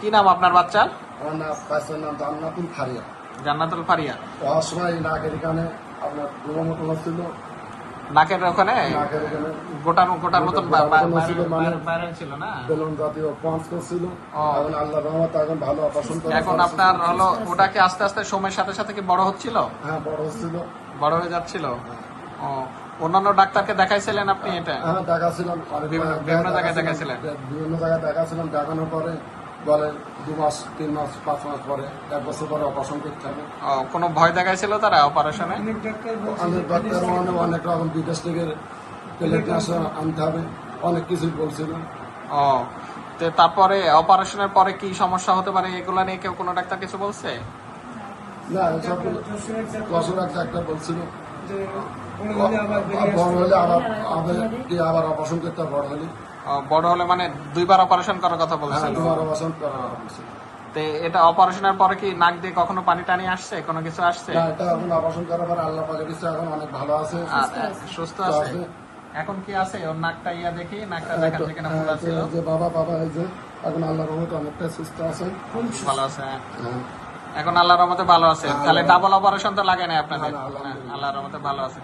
কি নাম আপনার বাচ্চার? আমার নাম বাচ্চার নাম জান্নাতুল ফারিয়া। জান্নাতুল ফারিয়া। হওয়ার নাকের এখানে আপনার নাকের ওখানে এখানে। গোটার মতন ছিল, মানে- ছিল না? বেলুন জাতীয় পঞ্চ করছিল এখন আল্লাহ রহমত এখন ভালো অপারেশন এখন আপনার হলো ওটা কি আস্তে আস্তে সময়ের সাথে সাথে কি বড় হচ্ছিল? হ্যাঁ বড় হচ্ছিল। বড় হয়ে যাচ্ছিল? ও। অন্যান্য ডাক্তারকে দেখাইছিলেন আপনি এটা? হ্যাঁ দেখাছিলাম। বিভিন্ন- জায়গায়। দেখাইছিলেন? বিভিন্ন জায়গায় দেখাছিলাম। দেখানোর পরে বলে দু মাস তিন মাস পাঁচ মাস পরে এক বছর পরে অপারেশন করতে হবে। ও, কোনো ভয় দেখাইছিল তারা অপারেশনে? অনেক ডাক্তার মানে অনেক রকম বিদেশ থেকে প্লেট আনতে হবে। অনেক কিছুই বলছিল। ও তো তারপরে অপারেশনের পরে কি সমস্যা হতে পারে এগুলা নিয়ে কেউ কোনো ডাক্তার কিছু বলছে? না সব দশর ডাক্তার বলছিল। বড় হলে আবার আবার অপারেশন করতে বড় হলে বড় হলে মানে দুইবার অপারেশন করার কথা হ্যাঁ বলছিল দুবার অপারেশন করা বলছিল তো এটা অপারেশনের পরে কি নাক দিয়ে কখনো পানি টানি আসছে? কোনো কিছু আসছে? না এটা এখন অপারেশন করার পর আল্লাহ পাকে দিচ্ছে এখন অনেক ভালো আছে সুস্থ আছে। এখন কি আছে? ওর নাকটা ইয়া দেখি নাকটা ফুলা ছিল হ্যাঁ, যে বাবা বাবা এই যে এখন আল্লাহ রহমত অনেকটা সুস্থ আছে। ভালো আছে হ্যাঁ। হ্যাঁ। এখন আল্লাহর রহমতে ভালো আছে? তাহলে ডাবল অপারেশন তো লাগে না আপনাদের হ্যাঁ, আল্লাহর রহমতে ভালো আছে।